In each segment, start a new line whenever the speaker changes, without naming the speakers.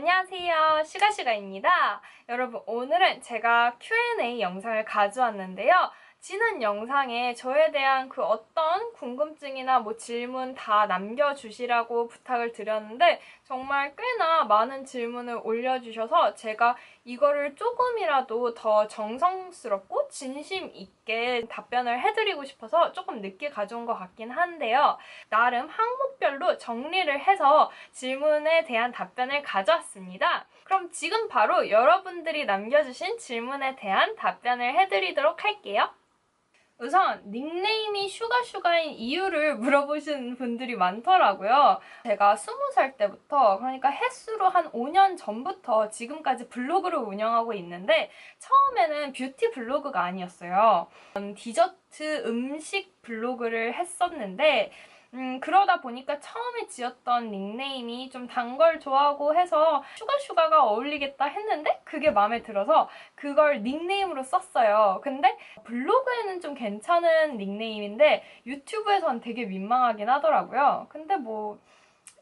안녕하세요. 슈가슈가입니다. 여러분, 오늘은 제가 Q&A 영상을 가져왔는데요. 지난 영상에 저에 대한 그 어떤 궁금증이나 뭐 질문 다 남겨주시라고 부탁을 드렸는데 정말 꽤나 많은 질문을 올려주셔서 제가 이거를 조금이라도 더 정성스럽고 진심 있게 답변을 해드리고 싶어서 조금 늦게 가져온 것 같긴 한데요. 나름 항목별로 정리를 해서 질문에 대한 답변을 가져왔습니다. 그럼 지금 바로 여러분들이 남겨주신 질문에 대한 답변을 해드리도록 할게요. 우선 닉네임이 슈가슈가인 이유를 물어보시는 분들이 많더라고요. 제가 20살 때부터 그러니까 횟수로 한 5년 전부터 지금까지 블로그를 운영하고 있는데 처음에는 뷰티 블로그가 아니었어요. 음, 디저트 음식 블로그를 했었는데 음, 그러다 보니까 처음에 지었던 닉네임이 좀 단 걸 좋아하고 해서 슈가슈가가 어울리겠다 했는데 그게 마음에 들어서 그걸 닉네임으로 썼어요. 근데 블로그에는 좀 괜찮은 닉네임인데 유튜브에선 되게 민망하긴 하더라고요. 근데 뭐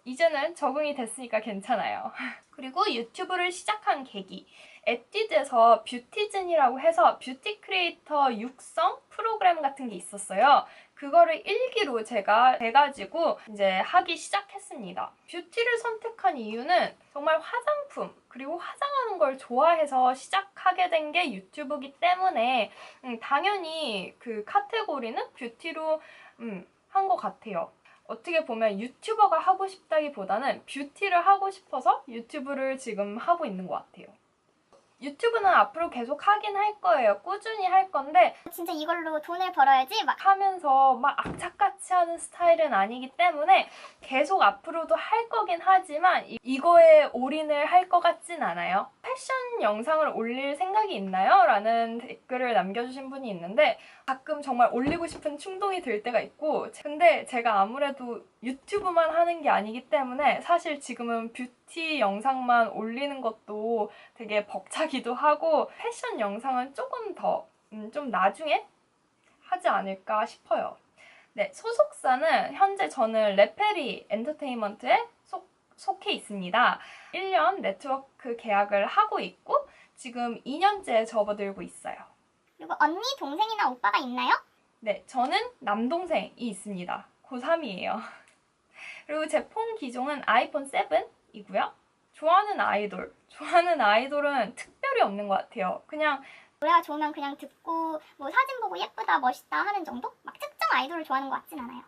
이제는 적응이 됐으니까 괜찮아요. 그리고 유튜브를 시작한 계기. 에뛰드에서 뷰티즌이라고 해서 뷰티 크리에이터 육성 프로그램 같은 게 있었어요. 그거를 일기로 제가 해가지고 이제 하기 시작했습니다. 뷰티를 선택한 이유는 정말 화장품 그리고 화장하는 걸 좋아해서 시작하게 된 게 유튜브기 때문에 음, 당연히 그 카테고리는 뷰티로 음, 한 것 같아요. 어떻게 보면 유튜버가 하고 싶다기보다는 뷰티를 하고 싶어서 유튜브를 지금 하고 있는 것 같아요. 유튜브는 앞으로 계속 하긴 할 거예요. 꾸준히 할 건데
진짜 이걸로 돈을 벌어야지 막
하면서 막 악착같이 하는 스타일은 아니기 때문에 계속 앞으로도 할 거긴 하지만 이- 이거에 올인을 할 것 같진 않아요. 패션 영상을 올릴 생각이 있나요? 라는 댓글을 남겨주신 분이 있는데 가끔 정말 올리고 싶은 충동이 들 때가 있고 근데 제가 아무래도 유튜브만 하는 게 아니기 때문에 사실 지금은 뷰티 영상만 올리는 것도 되게 벅차기도 하고 패션 영상은 조금 더 음, 좀 나중에 하지 않을까 싶어요. 네, 소속사는 현재 저는 레페리 엔터테인먼트에 속, 속해 있습니다. 1년 네트워크 계약을 하고 있고 지금 2년째 접어들고 있어요.
그리고 언니 동생이나 오빠가 있나요?
네, 저는 남동생이 있습니다. 고3이에요. 그리고 제 폰 기종은 아이폰 7이고요. 좋아하는 아이돌. 좋아하는 아이돌은 특별히 없는 것 같아요. 그냥
노래가 좋으면 그냥 듣고 뭐 사진 보고 예쁘다 멋있다 하는 정도? 막 특정 아이돌을 좋아하는 것 같진 않아요.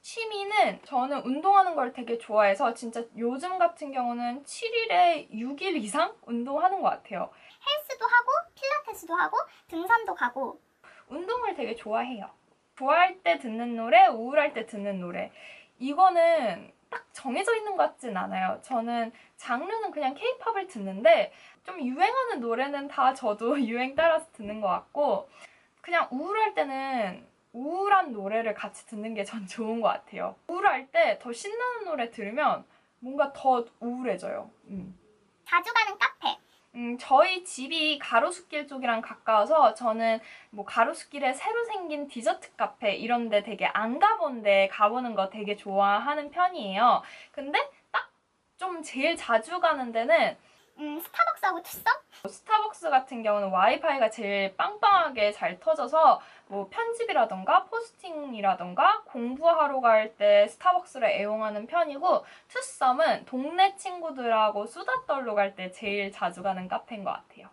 취미는 저는 운동하는 걸 되게 좋아해서 진짜 요즘 같은 경우는 7일에 6일 이상 운동하는 것 같아요.
헬스도 하고 필라테스도 하고 등산도 가고
운동을 되게 좋아해요. 좋아할 때 듣는 노래, 우울할 때 듣는 노래. 이거는 딱 정해져 있는 것 같진 않아요. 저는 장르는 그냥 케이팝을 듣는데 좀 유행하는 노래는 다 저도 유행 따라서 듣는 것 같고 그냥 우울할 때는 우울한 노래를 같이 듣는 게 전 좋은 것 같아요. 우울할 때 더 신나는 노래 들으면 뭔가 더 우울해져요. 음.
자주 가는 카페
음, 저희 집이 가로수길 쪽이랑 가까워서 저는 뭐 가로수길에 새로 생긴 디저트 카페 이런 데 되게 안 가본 데 가보는 거 되게 좋아하는 편이에요. 근데 딱 좀 제일 자주 가는 데는
음 스타벅스하고 투썸?
스타벅스 같은 경우는 와이파이가 제일 빵빵하게 잘 터져서 뭐 편집이라던가 포스팅이라던가 공부하러 갈 때 스타벅스를 애용하는 편이고 투썸은 동네 친구들하고 수다 떨러 갈 때 제일 자주 가는 카페인 것 같아요.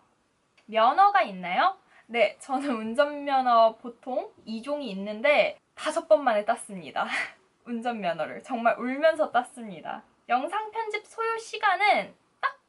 면허가 있나요? 네, 저는 운전면허 보통 2종이 있는데 다섯 번 만에 땄습니다. 운전면허를 정말 울면서 땄습니다. 영상 편집 소요 시간은 딱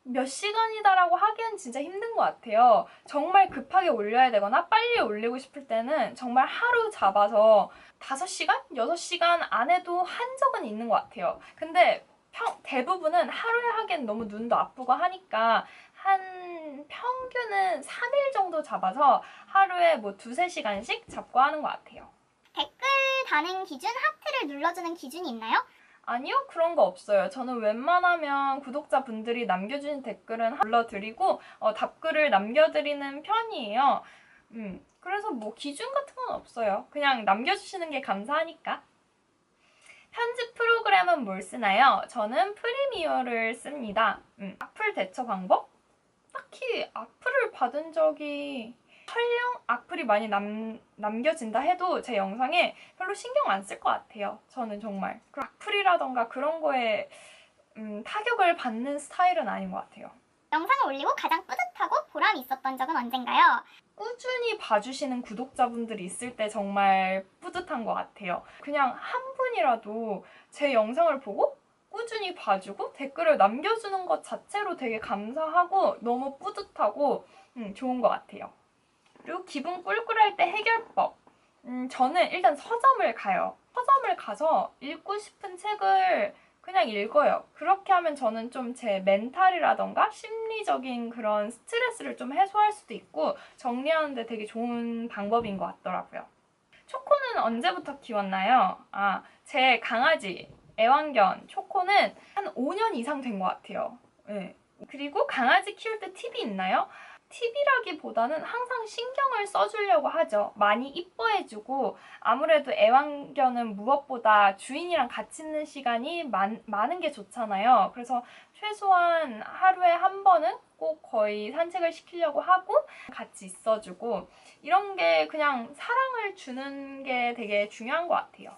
몇 시간이다라고 하기엔 진짜 힘든 것 같아요. 정말 급하게 올려야 되거나 빨리 올리고 싶을 때는 정말 하루 잡아서 5시간? 6시간 안에도 한 적은 있는 것 같아요. 근데 평, 대부분은 하루에 하기엔 너무 눈도 아프고 하니까 한 평균은 3일 정도 잡아서 하루에 뭐 두세 시간씩 잡고 하는 것 같아요.
댓글 다는 기준 하트를 눌러주는 기준이 있나요?
아니요, 그런 거 없어요. 저는 웬만하면 구독자분들이 남겨주신 댓글은 불러드리고 어, 답글을 남겨드리는 편이에요. 음, 그래서 뭐 기준 같은 건 없어요. 그냥 남겨주시는 게 감사하니까. 편집 프로그램은 뭘 쓰나요? 저는 프리미어를 씁니다. 음, 악플 대처 방법? 딱히 악플을 받은 적이 설령 악플이 많이 남, 남겨진다 해도 제 영상에 별로 신경 안 쓸 것 같아요. 저는 정말. 그 악플이라던가 그런 거에 음, 타격을 받는 스타일은 아닌 것 같아요.
영상을 올리고 가장 뿌듯하고 보람이 있었던 적은 언젠가요?
꾸준히 봐주시는 구독자분들이 있을 때 정말 뿌듯한 것 같아요. 그냥 한 분이라도 제 영상을 보고 꾸준히 봐주고 댓글을 남겨주는 것 자체로 되게 감사하고 너무 뿌듯하고 음, 좋은 것 같아요. 그리고 기분 꿀꿀할 때 해결법. 음, 저는 일단 서점을 가요. 서점을 가서 읽고 싶은 책을 그냥 읽어요. 그렇게 하면 저는 좀 제 멘탈이라던가 심리적인 그런 스트레스를 좀 해소할 수도 있고 정리하는데 되게 좋은 방법인 것 같더라고요. 초코는 언제부터 키웠나요? 아, 제 강아지 애완견 초코는 한 5년 이상 된 것 같아요. 네. 그리고 강아지 키울 때 팁이 있나요? 팁이라기보다는 항상 신경을 써주려고 하죠. 많이 이뻐해주고 아무래도 애완견은 무엇보다 주인이랑 같이 있는 시간이 많, 많은 게 좋잖아요. 그래서 최소한 하루에 한 번은 꼭 거의 산책을 시키려고 하고 같이 있어주고 이런 게 그냥 사랑을 주는 게 되게 중요한 것 같아요.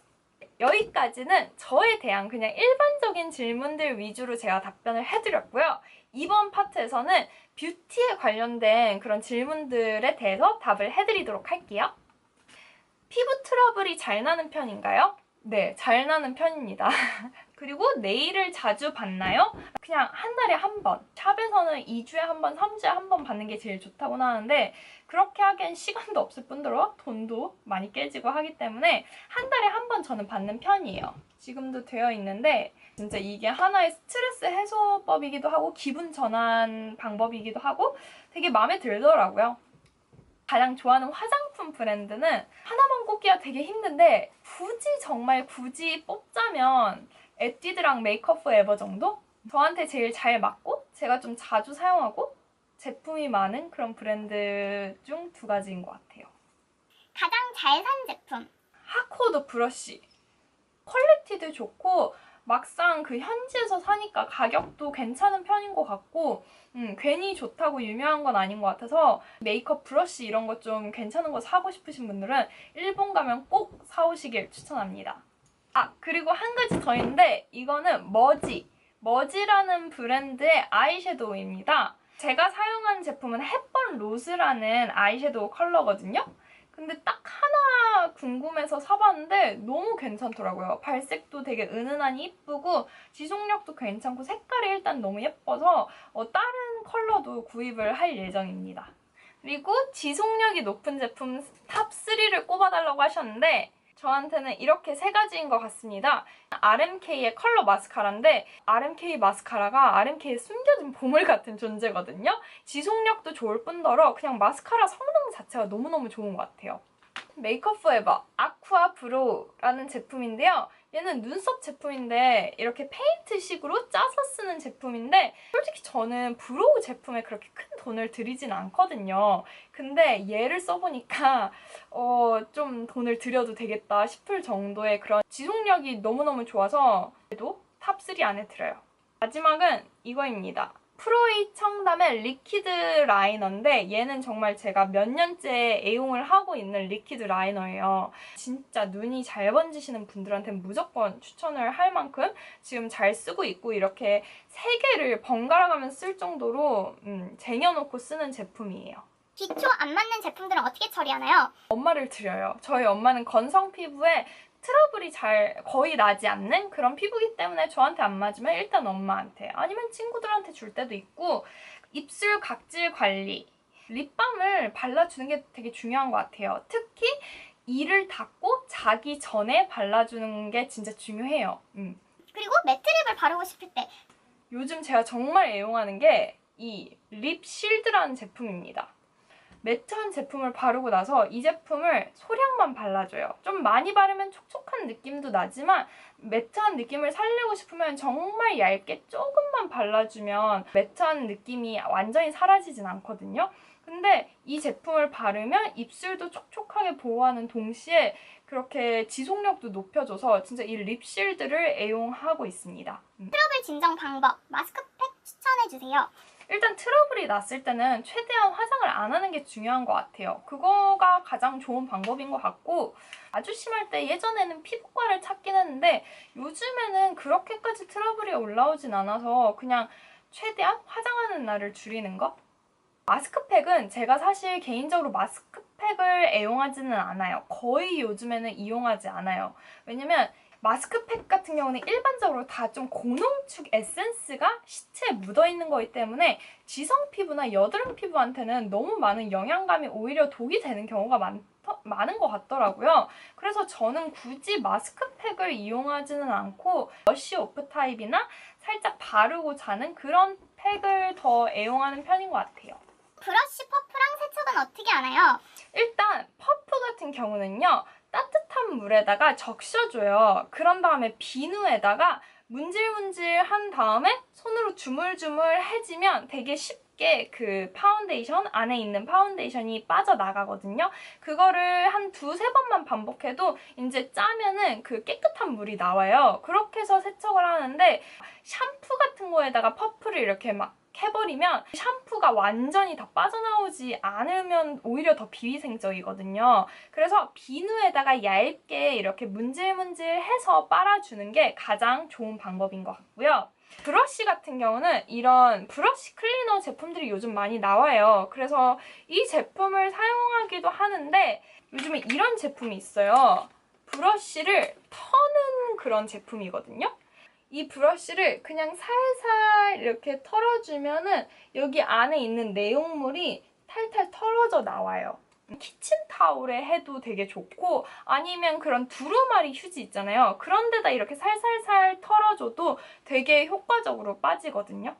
여기까지는 저에 대한 그냥 일반적인 질문들 위주로 제가 답변을 해드렸고요. 이번 파트에서는 뷰티에 관련된 그런 질문들에 대해서 답을 해드리도록 할게요. 피부 트러블이 잘 나는 편인가요? 네, 잘 나는 편입니다. 그리고 네일을 자주 받나요? 그냥 한 달에 한 번. 샵에서는 2주에 한 번, 3주에 한 번 받는 게 제일 좋다고 하는데 그렇게 하기엔 시간도 없을 뿐더러 돈도 많이 깨지고 하기 때문에 한 달에 한 번 저는 받는 편이에요. 지금도 되어 있는데 진짜 이게 하나의 스트레스 해소법이기도 하고 기분 전환 방법이기도 하고 되게 마음에 들더라고요. 가장 좋아하는 화장품 브랜드는 하나만 꼽기가 되게 힘든데 굳이 정말 굳이 뽑자면 에뛰드랑 메이크업 포에버 정도? 저한테 제일 잘 맞고 제가 좀 자주 사용하고 제품이 많은 그런 브랜드 중 두 가지인 것 같아요.
가장 잘 산 제품.
하코드 브러쉬 퀄리티도 좋고 막상 그 현지에서 사니까 가격도 괜찮은 편인 것 같고 음, 괜히 좋다고 유명한 건 아닌 것 같아서 메이크업 브러쉬 이런 거좀 괜찮은 거 사고 싶으신 분들은 일본 가면 꼭 사오시길 추천합니다. 아 그리고 한 가지 더 있는데 이거는 머지 머지라는 브랜드의 아이섀도우입니다. 제가 사용한 제품은 햇번 로즈라는 아이섀도우 컬러거든요. 근데 딱 하나 궁금해서 사봤는데 너무 괜찮더라고요. 발색도 되게 은은하니 이쁘고 지속력도 괜찮고 색깔이 일단 너무 예뻐서 어, 다른 컬러도 구입을 할 예정입니다. 그리고 지속력이 높은 제품 탑 3를 꼽아달라고 하셨는데 저한테는 이렇게 세 가지인 것 같습니다. RMK의 컬러 마스카라인데 RMK 마스카라가 RMK의 숨겨진 보물 같은 존재거든요. 지속력도 좋을 뿐더러 그냥 마스카라 성능 자체가 너무너무 좋은 것 같아요. 메이크업 포에버 아쿠아 브로우라는 제품인데요. 얘는 눈썹 제품인데 이렇게 페인트식으로 짜서 쓰는 제품인데 솔직히 저는 브로우 제품에 그렇게 큰 돈을 들이진 않거든요. 근데 얘를 써보니까 어, 좀 돈을 들여도 되겠다 싶을 정도의 그런 지속력이 너무너무 좋아서 그래도 탑3 안에 들어요. 마지막은 이거입니다. 프로이 청담의 리퀴드 라이너인데 얘는 정말 제가 몇 년째 애용을 하고 있는 리퀴드 라이너예요. 진짜 눈이 잘 번지시는 분들한테 무조건 추천을 할 만큼 지금 잘 쓰고 있고 이렇게 세 개를 번갈아 가면서 쓸 정도로 음, 쟁여놓고 쓰는 제품이에요.
기초 안 맞는 제품들은 어떻게 처리하나요?
엄마를 드려요. 저희 엄마는 건성 피부에 트러블이 잘 거의 나지 않는 그런 피부기 때문에 저한테 안 맞으면 일단 엄마한테 아니면 친구들한테 줄 때도 있고 입술 각질 관리 립밤을 발라주는 게 되게 중요한 것 같아요. 특히 이를 닫고 자기 전에 발라주는 게 진짜 중요해요. 음.
그리고 매트립을 바르고 싶을 때
요즘 제가 정말 애용하는 게 이 립실드라는 제품입니다. 매트한 제품을 바르고 나서 이 제품을 소량만 발라줘요. 좀 많이 바르면 촉촉한 느낌도 나지만 매트한 느낌을 살리고 싶으면 정말 얇게 조금만 발라주면 매트한 느낌이 완전히 사라지진 않거든요. 근데 이 제품을 바르면 입술도 촉촉하게 보호하는 동시에 그렇게 지속력도 높여줘서 진짜 이 립실드를 애용하고 있습니다. 음.
트러블 진정 방법 마스크팩 추천해주세요.
일단 트러블이 났을 때는 최대한 화장을 안 하는 게 중요한 것 같아요. 그거가 가장 좋은 방법인 것 같고 아주 심할 때 예전에는 피부과를 찾긴 했는데 요즘에는 그렇게까지 트러블이 올라오진 않아서 그냥 최대한 화장하는 날을 줄이는 거? 마스크팩은 제가 사실 개인적으로 마스크팩을 애용하지는 않아요. 거의 요즘에는 이용하지 않아요. 왜냐면 마스크팩 같은 경우는 일반적으로 다 좀 고농축 에센스가 시체에 묻어 있는 거기 때문에 지성 피부나 여드름 피부한테는 너무 많은 영양감이 오히려 독이 되는 경우가 많, 많은 것 같더라고요. 그래서 저는 굳이 마스크팩을 이용하지는 않고 러쉬 오프 타입이나 살짝 바르고 자는 그런 팩을 더 애용하는 편인 것 같아요.
브러쉬 퍼프랑 세척은 어떻게 하나요?
일단 퍼프 같은 경우는요 물에다가 적셔줘요. 그런 다음에 비누에다가 문질문질 한 다음에 손으로 주물주물 해지면 되게 쉽게 그 파운데이션 안에 있는 파운데이션이 빠져나가거든요. 그거를 한 두세 번만 반복해도 이제 짜면은 그 깨끗한 물이 나와요. 그렇게 해서 세척을 하는데 샴푸 같은 거에다가 퍼프를 이렇게 막 해버리면 샴푸가 완전히 다 빠져나오지 않으면 오히려 더 비위생적이거든요. 그래서 비누에다가 얇게 이렇게 문질문질해서 빨아주는 게 가장 좋은 방법인 것 같고요. 브러쉬 같은 경우는 이런 브러쉬 클리너 제품들이 요즘 많이 나와요. 그래서 이 제품을 사용하기도 하는데 요즘에 이런 제품이 있어요. 브러쉬를 터는 그런 제품이거든요. 이 브러쉬를 그냥 살살 이렇게 털어주면은 여기 안에 있는 내용물이 탈탈 털어져 나와요. 키친타올에 해도 되게 좋고 아니면 그런 두루마리 휴지 있잖아요. 그런 데다 이렇게 살살살 털어줘도 되게 효과적으로 빠지거든요.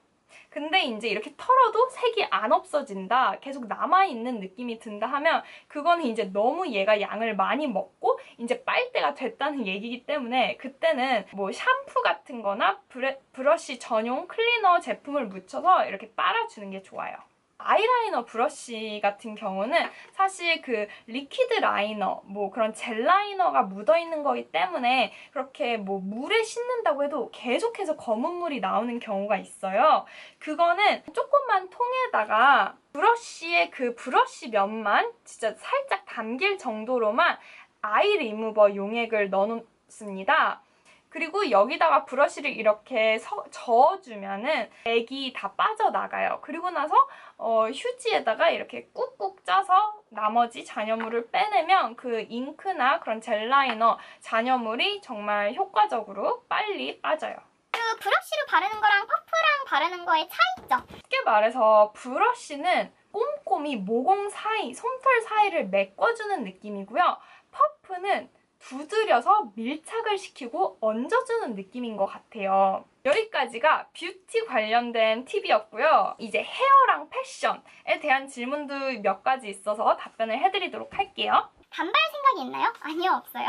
근데 이제 이렇게 털어도 색이 안 없어진다, 계속 남아있는 느낌이 든다 하면 그거는 이제 너무 얘가 양을 많이 먹고 이제 빨대가 됐다는 얘기이기 때문에 그때는 뭐 샴푸 같은 거나 브레, 브러쉬 전용 클리너 제품을 묻혀서 이렇게 빨아주는 게 좋아요. 아이라이너 브러쉬 같은 경우는 사실 그 리퀴드 라이너, 뭐 그런 젤 라이너가 묻어 있는 거기 때문에 그렇게 뭐 물에 씻는다고 해도 계속해서 검은 물이 나오는 경우가 있어요. 그거는 조그만 통에다가 브러쉬의 그 브러쉬 면만 진짜 살짝 담길 정도로만 아이 리무버 용액을 넣어놓습니다. 그리고 여기다가 브러쉬를 이렇게 서, 저어주면은 액이 다 빠져나가요. 그리고 나서 어, 휴지에다가 이렇게 꾹꾹 짜서 나머지 잔여물을 빼내면 그 잉크나 그런 젤 라이너 잔여물이 정말 효과적으로 빨리 빠져요.
그 브러쉬로 바르는 거랑 퍼프랑 바르는 거의 차이점.
쉽게 말해서 브러쉬는 꼼꼼히 모공 사이, 솜털 사이를 메꿔주는 느낌이고요. 퍼프는 두드려서 밀착을 시키고 얹어주는 느낌인 것 같아요. 여기까지가 뷰티 관련된 팁이었고요. 이제 헤어랑 패션에 대한 질문도 몇 가지 있어서 답변을 해드리도록 할게요.
단발 생각이 있나요? 아니요, 없어요.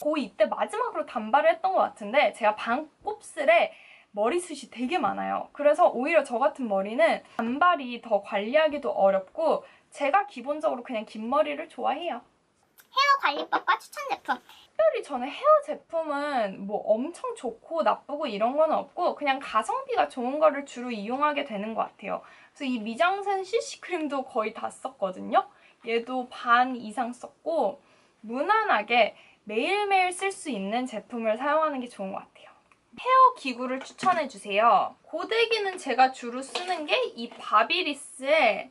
고2 때 마지막으로 단발을 했던 것 같은데 제가 반 곱슬에 머리숱이 되게 많아요. 그래서 오히려 저 같은 머리는 단발이 더 관리하기도 어렵고 제가 기본적으로 그냥 긴 머리를 좋아해요.
헤어 관리법과 추천 제품.
특별히 저는 헤어 제품은 뭐 엄청 좋고 나쁘고 이런 건 없고 그냥 가성비가 좋은 거를 주로 이용하게 되는 것 같아요. 그래서 이 미장센 CC 크림도 거의 다 썼거든요. 얘도 반 이상 썼고 무난하게 매일매일 쓸 수 있는 제품을 사용하는 게 좋은 것 같아요. 헤어 기구를 추천해 주세요. 고데기는 제가 주로 쓰는 게 이 바비리스의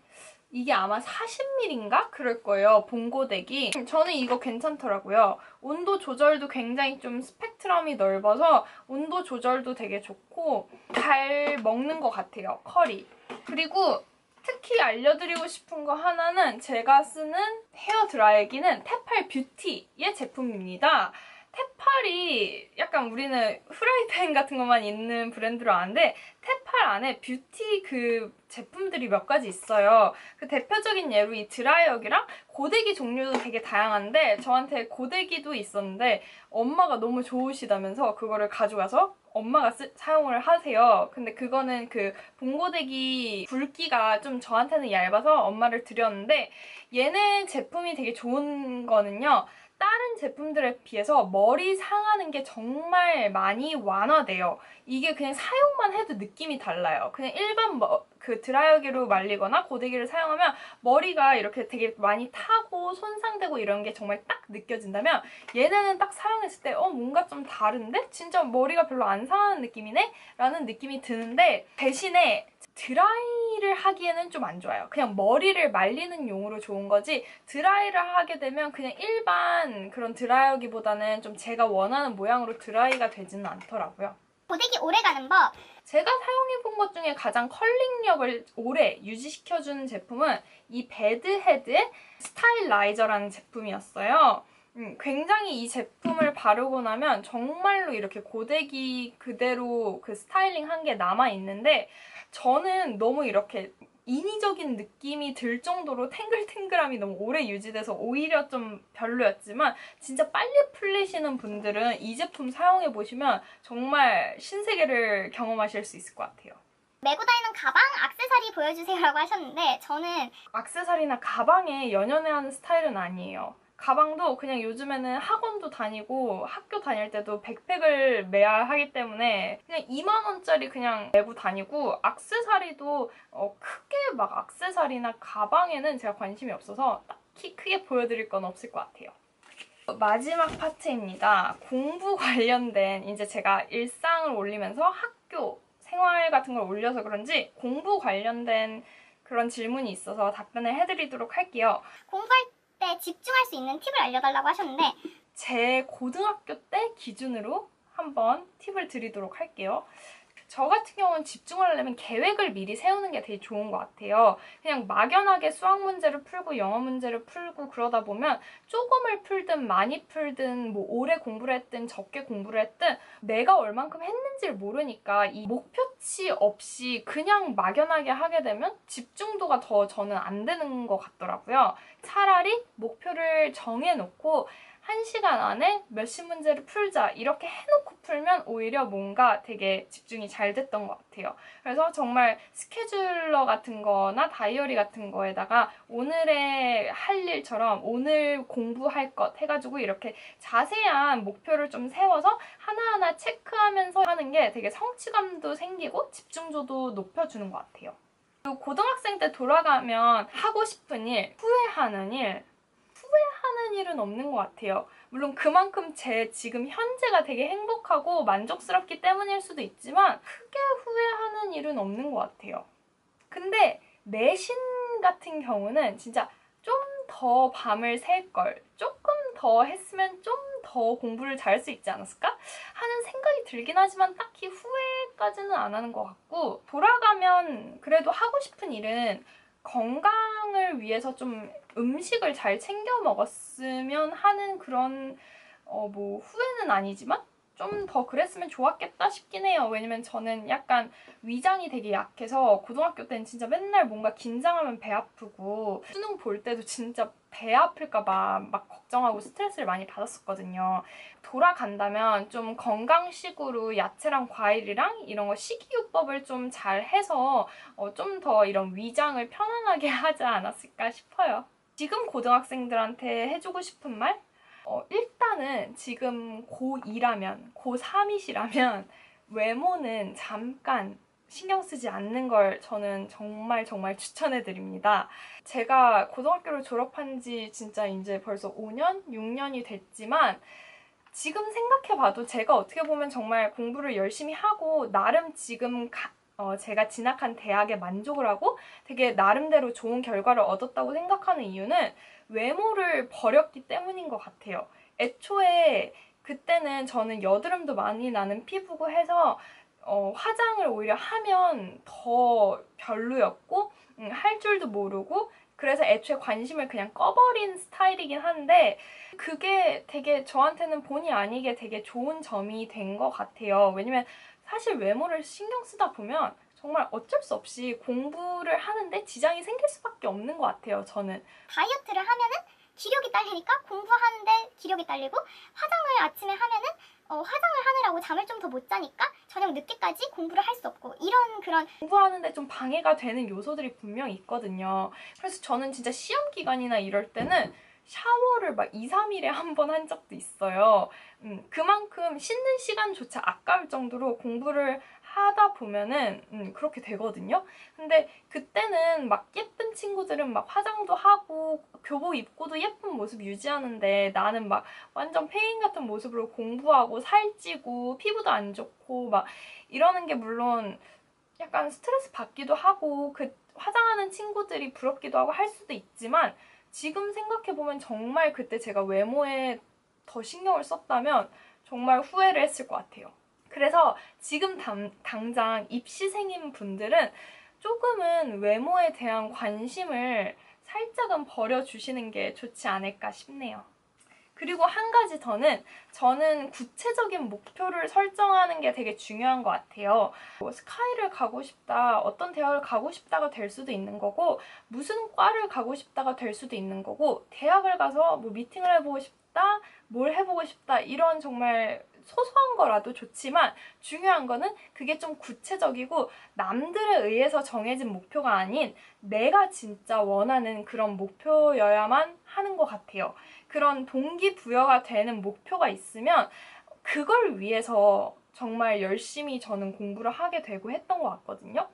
이게 아마 40ml인가? 그럴 거예요. 봉고데기. 저는 이거 괜찮더라고요. 온도 조절도 굉장히 좀 스펙트럼이 넓어서 온도 조절도 되게 좋고 잘 먹는 것 같아요. 컬이. 그리고 특히 알려드리고 싶은 거 하나는 제가 쓰는 헤어 드라이기는 테팔 뷰티의 제품입니다. 테팔이 약간 우리는 후라이팬 같은 것만 있는 브랜드로 아는데 테팔 안에 뷰티 그 제품들이 몇 가지 있어요. 그 대표적인 예로 이 드라이어기랑 고데기 종류도 되게 다양한데 저한테 고데기도 있었는데 엄마가 너무 좋으시다면서 그거를 가져가서 엄마가 쓰, 사용을 하세요. 근데 그거는 그 봉고데기 굵기가 좀 저한테는 얇아서 엄마를 드렸는데 얘네 제품이 되게 좋은 거는요. 다른 제품들에 비해서 머리 상하는 게 정말 많이 완화돼요. 이게 그냥 사용만 해도 느낌이 달라요. 그냥 일반 뭐, 그 드라이어기로 말리거나 고데기를 사용하면 머리가 이렇게 되게 많이 타고 손상되고 이런 게 정말 딱 느껴진다면 얘네는 딱 사용했을 때 어 뭔가 좀 다른데? 진짜 머리가 별로 안 상하는 느낌이네? 라는 느낌이 드는데 대신에 드라이 를 하기에는 좀 안 좋아요. 그냥 머리를 말리는 용으로 좋은 거지 드라이를 하게 되면 그냥 일반 그런 드라이어기보다는 좀 제가 원하는 모양으로 드라이가 되지는 않더라고요.
고데기 오래가는 법
제가 사용해본 것 중에 가장 컬링력을 오래 유지시켜주는 제품은 이 베드헤드의 스타일라이저라는 제품이었어요. 음, 굉장히 이 제품을 바르고 나면 정말로 이렇게 고데기 그대로 그 스타일링 한 게 남아있는데 저는 너무 이렇게 인위적인 느낌이 들 정도로 탱글탱글함이 너무 오래 유지돼서 오히려 좀 별로였지만 진짜 빨리 풀리시는 분들은 이 제품 사용해 보시면 정말 신세계를 경험하실 수 있을 것 같아요.
메고 다니는 가방, 액세서리 보여주세요라고 하셨는데 저는
악세사리나 가방에 연연해 하는 스타일은 아니에요. 가방도 그냥 요즘에는 학원도 다니고 학교 다닐 때도 백팩을 매야 하기 때문에 그냥 2만 원짜리 그냥 메고 다니고 악세사리도 어, 크게 막 악세사리나 가방에는 제가 관심이 없어서 딱히 크게 보여드릴 건 없을 것 같아요. 마지막 파트입니다. 공부 관련된 이제 제가 일상을 올리면서 학교 생활 같은 걸 올려서 그런지 공부 관련된 그런 질문이 있어서 답변을 해드리도록 할게요.
공부할 때 집중할 수 있는 팁을 알려달라고 하셨는데
제 고등학교 때 기준으로 한번 팁을 드리도록 할게요. 저 같은 경우는 집중하려면 계획을 미리 세우는 게 되게 좋은 것 같아요. 그냥 막연하게 수학 문제를 풀고 영어 문제를 풀고 그러다 보면 조금을 풀든 많이 풀든 뭐 오래 공부를 했든 적게 공부를 했든 내가 얼만큼 했는지를 모르니까 이 목표치 없이 그냥 막연하게 하게 되면 집중도가 더 저는 안 되는 것 같더라고요. 차라리 목표를 정해놓고 한 시간 안에 몇십 문제를 풀자 이렇게 해놓고 풀면 오히려 뭔가 되게 집중이 잘 됐던 것 같아요. 그래서 정말 스케줄러 같은 거나 다이어리 같은 거에다가 오늘의 할 일처럼 오늘 공부할 것 해가지고 이렇게 자세한 목표를 좀 세워서 하나하나 체크하면서 하는 게 되게 성취감도 생기고 집중도도 높여주는 것 같아요. 고등학생 때 돌아가면 하고 싶은 일, 후회하는 일, 후회하는 일은 없는 것 같아요. 물론 그만큼 제 지금 현재가 되게 행복하고 만족스럽기 때문일 수도 있지만 크게 후회하는 일은 없는 것 같아요. 근데 내신 같은 경우는 진짜 좀 더 밤을 샐 걸, 조금 더 했으면 좀 더 공부를 잘 할 수 있지 않았을까? 하는 생각이 들긴 하지만 딱히 후회까지는 안 하는 것 같고 돌아가면 그래도 하고 싶은 일은 건강을 위해서 좀 음식을 잘 챙겨 먹었으면 하는 그런 어 뭐 후회는 아니지만 좀 더 그랬으면 좋았겠다 싶긴 해요. 왜냐면 저는 약간 위장이 되게 약해서 고등학교 때는 진짜 맨날 뭔가 긴장하면 배 아프고 수능 볼 때도 진짜 배 아플까봐 막 걱정하고 스트레스를 많이 받았었거든요. 돌아간다면 좀 건강식으로 야채랑 과일이랑 이런 거 식이요법을 좀 잘 해서 어, 좀 더 이런 위장을 편안하게 하지 않았을까 싶어요. 지금 고등학생들한테 해주고 싶은 말? 어, 일단은 지금 고2라면, 고3이시라면 외모는 잠깐 신경 쓰지 않는 걸 저는 정말 정말 추천해 드립니다. 제가 고등학교를 졸업한 지 진짜 이제 벌써 5년, 6년이 됐지만 지금 생각해 봐도 제가 어떻게 보면 정말 공부를 열심히 하고 나름 지금 가- 어, 제가 진학한 대학에 만족을 하고 되게 나름대로 좋은 결과를 얻었다고 생각하는 이유는 외모를 버렸기 때문인 것 같아요. 애초에 그때는 저는 여드름도 많이 나는 피부고 해서 어, 화장을 오히려 하면 더 별로였고 음, 할 줄도 모르고 그래서 애초에 관심을 그냥 꺼버린 스타일이긴 한데 그게 되게 저한테는 본의 아니게 되게 좋은 점이 된 것 같아요. 왜냐면 사실 외모를 신경 쓰다 보면 정말 어쩔 수 없이 공부를 하는데 지장이 생길 수밖에 없는 것 같아요. 저는
다이어트를 하면은 기력이 딸리니까 공부하는데 기력이 딸리고 화장을 아침에 하면은 어, 화장을 하느라고 잠을 좀 더 못 자니까 저녁 늦게까지 공부를 할 수 없고 이런 그런
공부하는데 좀 방해가 되는 요소들이 분명히 있거든요. 그래서 저는 진짜 시험 기간이나 이럴 때는 샤워를 막 2, 3일에 한 번 한 적도 있어요. 음, 그만큼 씻는 시간조차 아까울 정도로 공부를 하다 보면은 음, 그렇게 되거든요. 근데 그때는 막 예쁜 친구들은 막 화장도 하고 교복 입고도 예쁜 모습 유지하는데 나는 막 완전 페인 같은 모습으로 공부하고 살찌고 피부도 안 좋고 막 이러는 게 물론 약간 스트레스 받기도 하고 그 화장하는 친구들이 부럽기도 하고 할 수도 있지만 지금 생각해보면 정말 그때 제가 외모에 더 신경을 썼다면 정말 후회를 했을 것 같아요. 그래서 지금 당, 당장 입시생인 분들은 조금은 외모에 대한 관심을 살짝은 버려주시는 게 좋지 않을까 싶네요. 그리고 한 가지 더는 저는 구체적인 목표를 설정하는 게 되게 중요한 것 같아요. 뭐 스카이를 가고 싶다, 어떤 대학을 가고 싶다가 될 수도 있는 거고, 무슨 과를 가고 싶다가 될 수도 있는 거고, 대학을 가서 뭐 미팅을 해보고 싶다, 뭘 해보고 싶다, 이런 정말 소소한 거라도 좋지만 중요한 거는 그게 좀 구체적이고 남들에 의해서 정해진 목표가 아닌 내가 진짜 원하는 그런 목표여야만 하는 것 같아요. 그런 동기부여가 되는 목표가 있으면 그걸 위해서 정말 열심히 저는 공부를 하게 되고 했던 것 같거든요.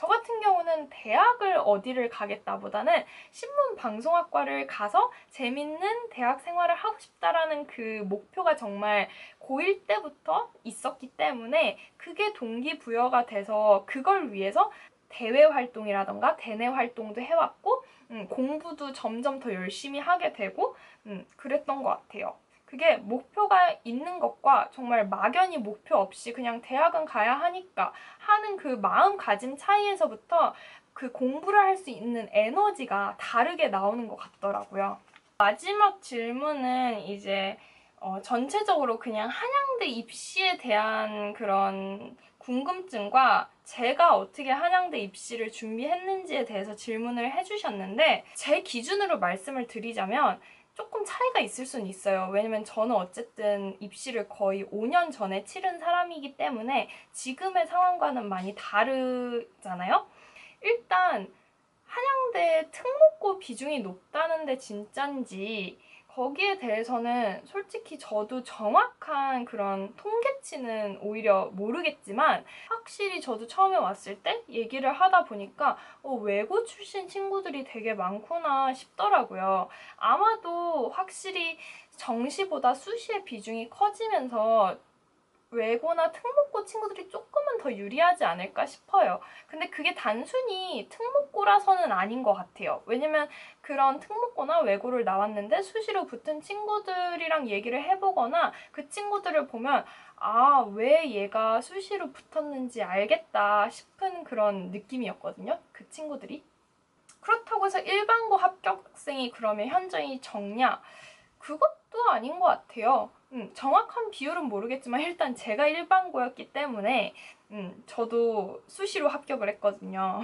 저 같은 경우는 대학을 어디를 가겠다보다는 신문 방송학과를 가서 재밌는 대학 생활을 하고 싶다라는 그 목표가 정말 고1 때부터 있었기 때문에 그게 동기부여가 돼서 그걸 위해서 대외 활동이라던가 대내 활동도 해왔고 음, 공부도 점점 더 열심히 하게 되고 음, 그랬던 것 같아요. 그게 목표가 있는 것과 정말 막연히 목표 없이 그냥 대학은 가야 하니까 하는 그 마음가짐 차이에서부터 그 공부를 할 수 있는 에너지가 다르게 나오는 것 같더라고요. 마지막 질문은 이제 어, 전체적으로 그냥 한양대 입시에 대한 그런 궁금증과 제가 어떻게 한양대 입시를 준비했는지에 대해서 질문을 해주셨는데 제 기준으로 말씀을 드리자면 조금 차이가 있을 수는 있어요. 왜냐면 저는 어쨌든 입시를 거의 5년 전에 치른 사람이기 때문에 지금의 상황과는 많이 다르잖아요. 일단 한양대 특목고 비중이 높다는데 진짠지 거기에 대해서는 솔직히 저도 정확한 그런 통계치는 오히려 모르겠지만 확실히 저도 처음에 왔을 때 얘기를 하다 보니까 어, 외고 출신 친구들이 되게 많구나 싶더라고요. 아마도 확실히 정시보다 수시의 비중이 커지면서 외고나 특목고 친구들이 조금은 더 유리하지 않을까 싶어요. 근데 그게 단순히 특목고라서는 아닌 것 같아요. 왜냐면 그런 특목고나 외고를 나왔는데 수시로 붙은 친구들이랑 얘기를 해보거나 그 친구들을 보면 아, 왜 얘가 수시로 붙었는지 알겠다 싶은 그런 느낌이었거든요. 그 친구들이. 그렇다고 해서 일반고 합격생이 그러면 현저히 적냐? 그것도 아닌 것 같아요. 음, 정확한 비율은 모르겠지만 일단 제가 일반고였기 때문에 음, 저도 수시로 합격을 했거든요.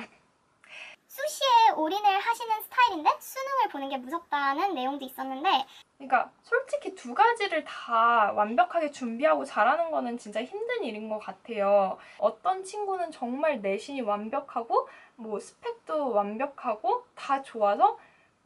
수시에 올인을 하시는 스타일인데 수능을 보는 게 무섭다는 내용도 있었는데
그러니까 솔직히 두 가지를 다 완벽하게 준비하고 잘하는 거는 진짜 힘든 일인 것 같아요. 어떤 친구는 정말 내신이 완벽하고 뭐 스펙도 완벽하고 다 좋아서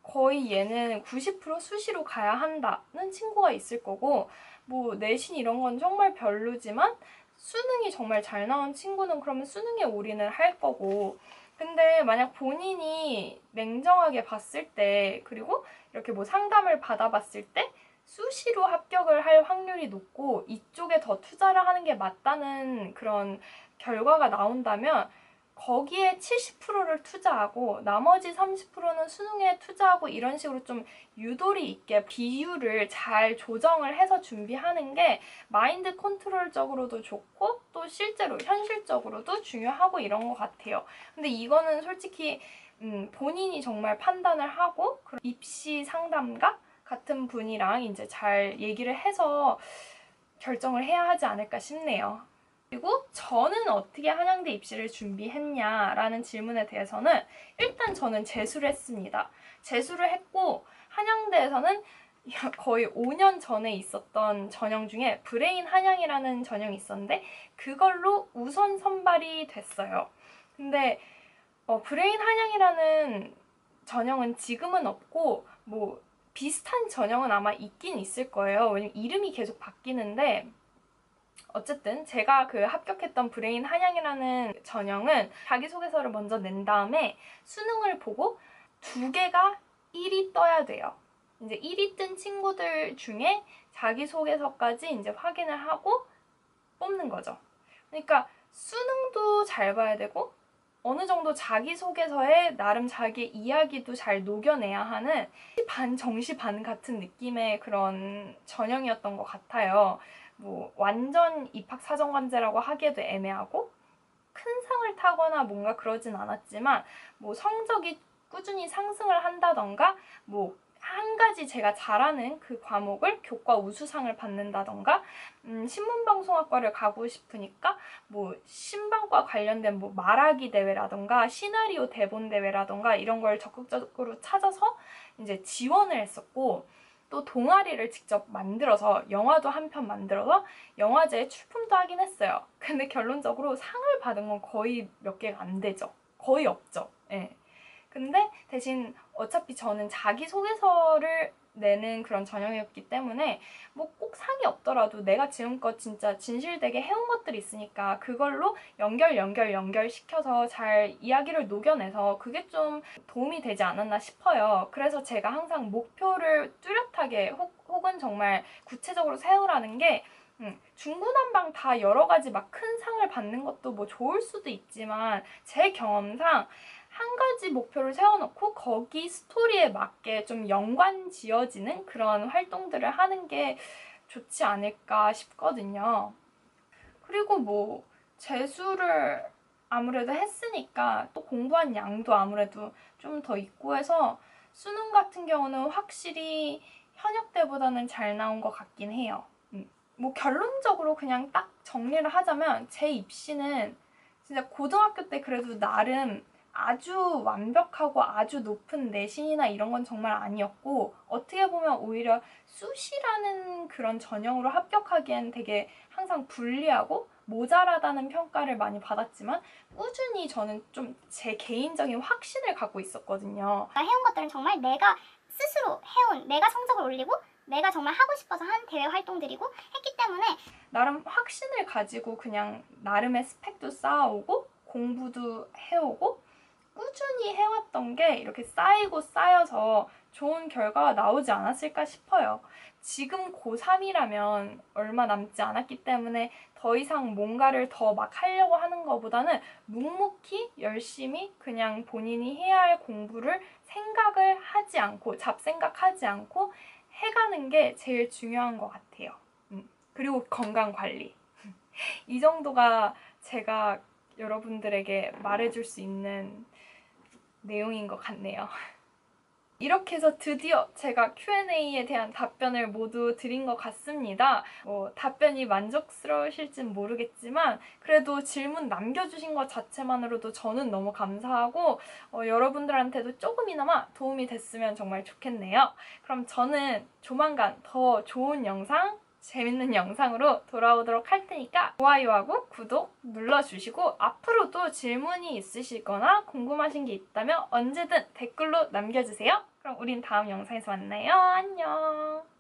거의 얘는 90% 수시로 가야 한다는 친구가 있을 거고 뭐 내신 이런 건 정말 별로지만 수능이 정말 잘 나온 친구는 그러면 수능에 올인을 할 거고. 근데 만약 본인이 냉정하게 봤을 때 그리고 이렇게 뭐 상담을 받아봤을 때 수시로 합격을 할 확률이 높고 이쪽에 더 투자를 하는 게 맞다는 그런 결과가 나온다면 거기에 70%를 투자하고 나머지 30%는 수능에 투자하고 이런 식으로 좀 유도리 있게 비율을 잘 조정을 해서 준비하는 게 마인드 컨트롤적으로도 좋고 또 실제로 현실적으로도 중요하고 이런 것 같아요. 근데 이거는 솔직히 음, 본인이 정말 판단을 하고 입시 상담가 같은 분이랑 이제 잘 얘기를 해서 결정을 해야 하지 않을까 싶네요. 그리고 저는 어떻게 한양대 입시를 준비했냐라는 질문에 대해서는 일단 저는 재수를 했습니다. 재수를 했고 한양대에서는 거의 5년 전에 있었던 전형 중에 브레인 한양이라는 전형이 있었는데 그걸로 우선 선발이 됐어요. 근데 어, 브레인 한양이라는 전형은 지금은 없고 뭐 비슷한 전형은 아마 있긴 있을 거예요. 왜냐면 이름이 계속 바뀌는데 어쨌든 제가 그 합격했던 브레인 한양이라는 전형은 자기소개서를 먼저 낸 다음에 수능을 보고 두 개가 1이 떠야 돼요. 이제 1이 뜬 친구들 중에 자기소개서까지 이제 확인을 하고 뽑는 거죠. 그러니까 수능도 잘 봐야 되고 어느 정도 자기소개서에 나름 자기 이야기도 잘 녹여내야 하는 반 정시 반 같은 느낌의 그런 전형이었던 것 같아요. 뭐 완전 입학 사정관제라고 하기에도 애매하고 큰 상을 타거나 뭔가 그러진 않았지만 뭐 성적이 꾸준히 상승을 한다던가 뭐 한 가지 제가 잘하는 그 과목을 교과 우수상을 받는다던가 음, 신문방송학과를 가고 싶으니까 뭐 신방과 관련된 뭐 말하기 대회라던가 시나리오 대본 대회라던가 이런 걸 적극적으로 찾아서 이제 지원을 했었고 또 동아리를 직접 만들어서 영화도 한 편 만들어서 영화제에 출품도 하긴 했어요. 근데 결론적으로 상을 받은 건 거의 몇 개가 안 되죠. 거의 없죠. 예. 근데 대신 어차피 저는 자기소개서를 내는 그런 전형이었기 때문에 뭐 꼭 상이 없더라도 내가 지금껏 진짜 진실되게 해온 것들이 있으니까 그걸로 연결 연결 연결시켜서 잘 이야기를 녹여내서 그게 좀 도움이 되지 않았나 싶어요. 그래서 제가 항상 목표를 뚜렷하게 혹, 혹은 정말 구체적으로 세우라는 게 음, 중구난방 다 여러 가지 막 큰 상을 받는 것도 뭐 좋을 수도 있지만 제 경험상 한 가지 목표를 세워놓고 거기 스토리에 맞게 좀 연관 지어지는 그런 활동들을 하는 게 좋지 않을까 싶거든요. 그리고 뭐 재수를 아무래도 했으니까 또 공부한 양도 아무래도 좀 더 있고 해서 수능 같은 경우는 확실히 현역 때보다는 잘 나온 것 같긴 해요. 음. 뭐 결론적으로 그냥 딱 정리를 하자면 제 입시는 진짜 고등학교 때 그래도 나름 아주 완벽하고 아주 높은 내신이나 이런 건 정말 아니었고 어떻게 보면 오히려 수시라는 그런 전형으로 합격하기엔 되게 항상 불리하고 모자라다는 평가를 많이 받았지만 꾸준히 저는 좀 제 개인적인 확신을 갖고 있었거든요.
해온 것들은 정말 내가 스스로 해온 내가 성적을 올리고 내가 정말 하고 싶어서 한 대외 활동들이고 했기 때문에
나름 확신을 가지고 그냥 나름의 스펙도 쌓아오고 공부도 해오고 꾸준히 해왔던 게 이렇게 쌓이고 쌓여서 좋은 결과가 나오지 않았을까 싶어요. 지금 고3이라면 얼마 남지 않았기 때문에 더 이상 뭔가를 더 막 하려고 하는 것보다는 묵묵히 열심히 그냥 본인이 해야 할 공부를 생각을 하지 않고 잡생각하지 않고 해가는 게 제일 중요한 것 같아요. 음, 그리고 건강 관리. 이 정도가 제가 여러분들에게 말해줄 수 있는 내용인 것 같네요. 이렇게 해서 드디어 제가 Q&A에 대한 답변을 모두 드린 것 같습니다. 뭐 답변이 만족스러우실진 모르겠지만 그래도 질문 남겨주신 것 자체만으로도 저는 너무 감사하고 어, 여러분들한테도 조금이나마 도움이 됐으면 정말 좋겠네요. 그럼 저는 조만간 더 좋은 영상 재밌는 영상으로 돌아오도록 할 테니까 좋아요하고 구독 눌러주시고 앞으로도 질문이 있으시거나 궁금하신 게 있다면 언제든 댓글로 남겨주세요. 그럼 우린 다음 영상에서 만나요. 안녕.